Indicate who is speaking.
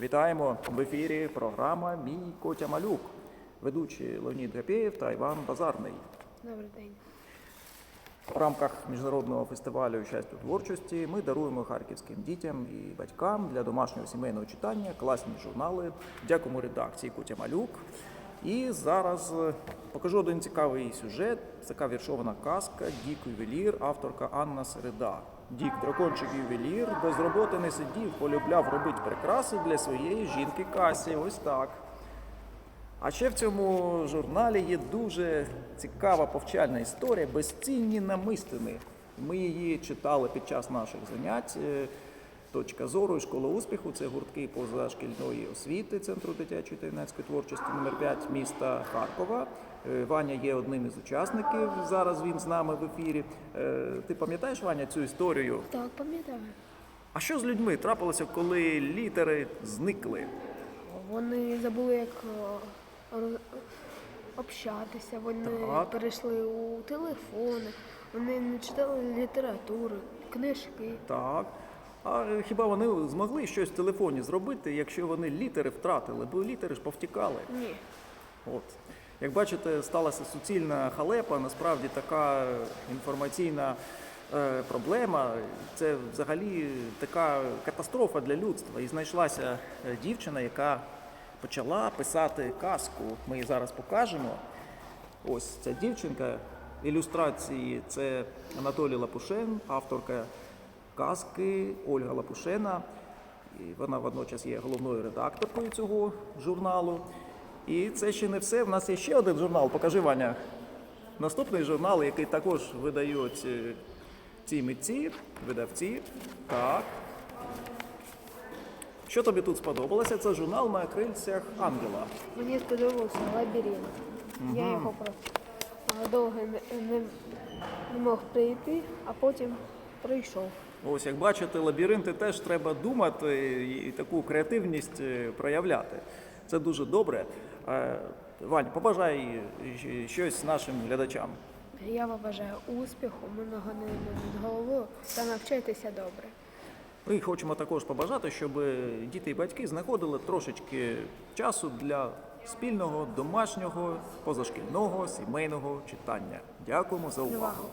Speaker 1: Вітаємо в ефірі програма Мій Котя Малюк, ведучий Леонід Гапєєв та Іван Базарний.
Speaker 2: Добрий день.
Speaker 1: В рамках міжнародного фестивалю щастя творчості ми даруємо харківським дітям і батькам для домашнього сімейного читання класні журнали. Дякуємо редакції Котя Малюк. І зараз покажу один цікавий сюжет. Така віршована казка Дік ювелір, авторка Анна Середа. Дік, дракончик ювелір, без роботи не сидів, полюбляв робити прикраси для своєї жінки Касі. Ось так. А ще в цьому журналі є дуже цікава повчальна історія безцінні намистини. Ми її читали під час наших занять. Точка зору і школа успіху це гуртки позашкільної освіти Центру дитячої та юнацької творчості номер 5 міста Харкова. Е, Ваня є одним із учасників. Зараз він з нами в ефірі. Е, Ти пам'ятаєш, Ваня, цю історію?
Speaker 2: Так, пам'ятаю.
Speaker 1: А що з людьми трапилося, коли літери зникли?
Speaker 2: Вони забули, як е, общатися, вони
Speaker 1: Так.
Speaker 2: перейшли у телефони, вони не читали літературу, книжки.
Speaker 1: Так. А хіба вони змогли щось в телефоні зробити, якщо вони літери втратили? Бо літери ж повтікали.
Speaker 2: Ні.
Speaker 1: От. Як бачите, сталася суцільна халепа, насправді така інформаційна е, проблема. Це взагалі така катастрофа для людства. І знайшлася е, дівчина, яка почала писати казку. Ми її зараз покажемо. Ось ця дівчинка. Ілюстрації це Анатолій Лапушен, авторка казки Ольга Лапушена. І вона водночас є головною редакторкою цього журналу. І це ще не все. В нас є ще один журнал. Покажи, Ваня. Наступний журнал, який також видають е, ці митці, видавці. Так. Що тобі тут сподобалося? Це журнал на крильцях ангела.
Speaker 2: Мені сподобався лабіринт. Я його просто е, довго не, не, не мог прийти, а потім прийшов.
Speaker 1: Ось, як бачите, лабіринти теж треба думати і таку креативність е, проявляти. Це дуже добре. Е, Вань, побажай е, щось нашим глядачам.
Speaker 2: Я вам бажаю успіху, мирного неба над головою та навчайтеся добре.
Speaker 1: Ми хочемо також побажати, щоб діти і батьки знаходили трошечки часу для спільного домашнього позашкільного сімейного читання. Дякуємо за увагу.
Speaker 2: Увагу.